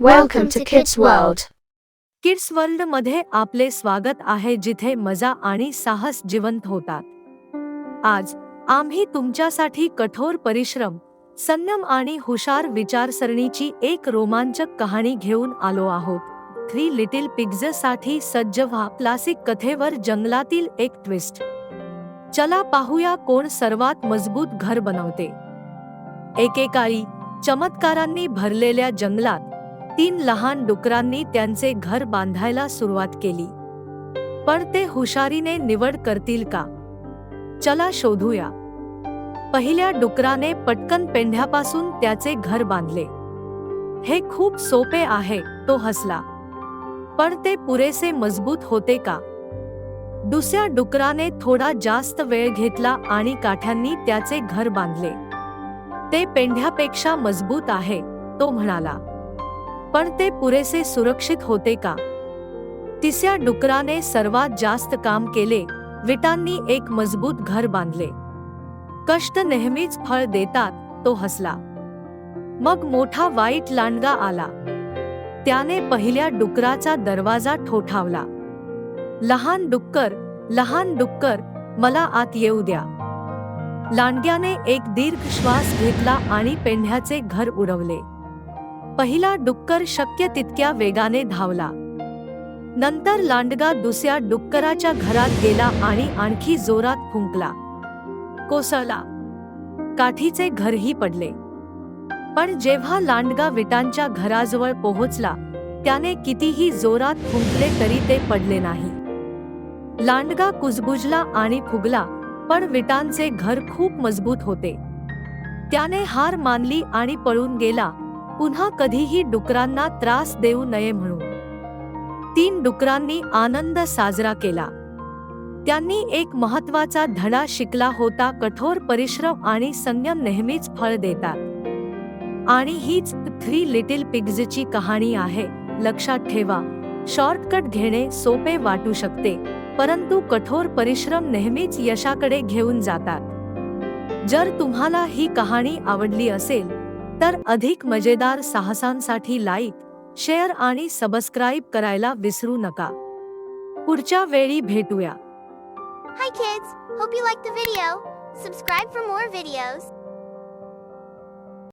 Welcome to kids world kids वर्ल्डमध्ये आपले स्वागत आहे जिथे मजा आणि साहस जिवंत होतात. आज आम्ही तुमच्यासाठी कठोर परिश्रम संयम आणि हुशार विचारसरणीची एक रोमांचक कहाणी घेऊन आलो आहोत. थ्री लिटिल पिग्जसाठी सज्ज व्हा क्लासिक कथेवर जंगलातील एक ट्विस्ट. चला पाहूया कोण सर्वात मजबूत घर बनवते. एकेकाळी चमत्कारांनी भरलेल्या जंगलात तीन लहान डुकरांनी त्यांचे घर बांधायला सुरुवात केली. पण ते हुशारीने निवड करतील का? चला शोधूया. पहिल्या डुकराने पटकन पेंढ्यापासून त्याचे घर बांधले. हे खूप सोपे आहे तो हसला. पण ते पुरेसे मजबूत होते का? दुसऱ्या डुकराने थोडा जास्त वेळ घेतला आणि काठ्यांनी त्याचे घर बांधले. ते पेंढ्यापेक्षा मजबूत आहे तो म्हणाला. पण ते पुरेसे सुरक्षित होते का? तिसऱ्या डुकराने सर्वात जास्त काम केले विटांनी एक मजबूत घर बांधले. कष्ट नेहमीच फळ देतात तो हसला. मग मोठा वाईट लांडगा आला. त्याने पहिल्या डुकराचा दरवाजा ठोठावला. लहान डुक्कर लहान डुक्कर मला आत येऊ द्या. लांडग्याने एक दीर्घ श्वास घेतला आणि पेंढ्याचे घर उडवले. पहिला डुक्कर शक्य तितक्या वेगाने धावला. नंतर लांडगा दुसऱ्या डुक्कराच्या घरात गेला आणि आणखी जोरात फुंकला. कोसळला. काठीचे घरही पडले. पण जेव्हा लांडगा विटांच्या घराजवळ पोहोचला त्याने कितीही जोरात फुंकले तरी ते पडले नाही. लांडगा कुजबुजला आणि फुगला पण विटांचे घर खूप मजबूत होते. त्याने हार मानली आणि पळून गेला पुन्हा कधीही डुकरांना त्रास देऊ नये म्हणून. तीन डुकरांनी आनंद साजरा केला. त्यांनी एक महत्त्वाचा धडा शिकला होता कठोर परिश्रम आणि संयम नेहमीच फळ देतात. आणि हीच थ्री लिटिल पिग्जची कहाणी आहे. लक्षात ठेवा शॉर्टकट घेणे सोपे वाटू शकते परंतु कठोर परिश्रम नेहमीच यशाकडे घेऊन जातात. जर तुम्हाला ही कहाणी आवडली असेल तर अधिक मजेदार साहसांसाठी लाईक शेअर आणि सबस्क्राईब करायला विसरू नका पुढच्या वेळी भेटूया Hi kids! Hope you liked the video. Subscribe for more videos.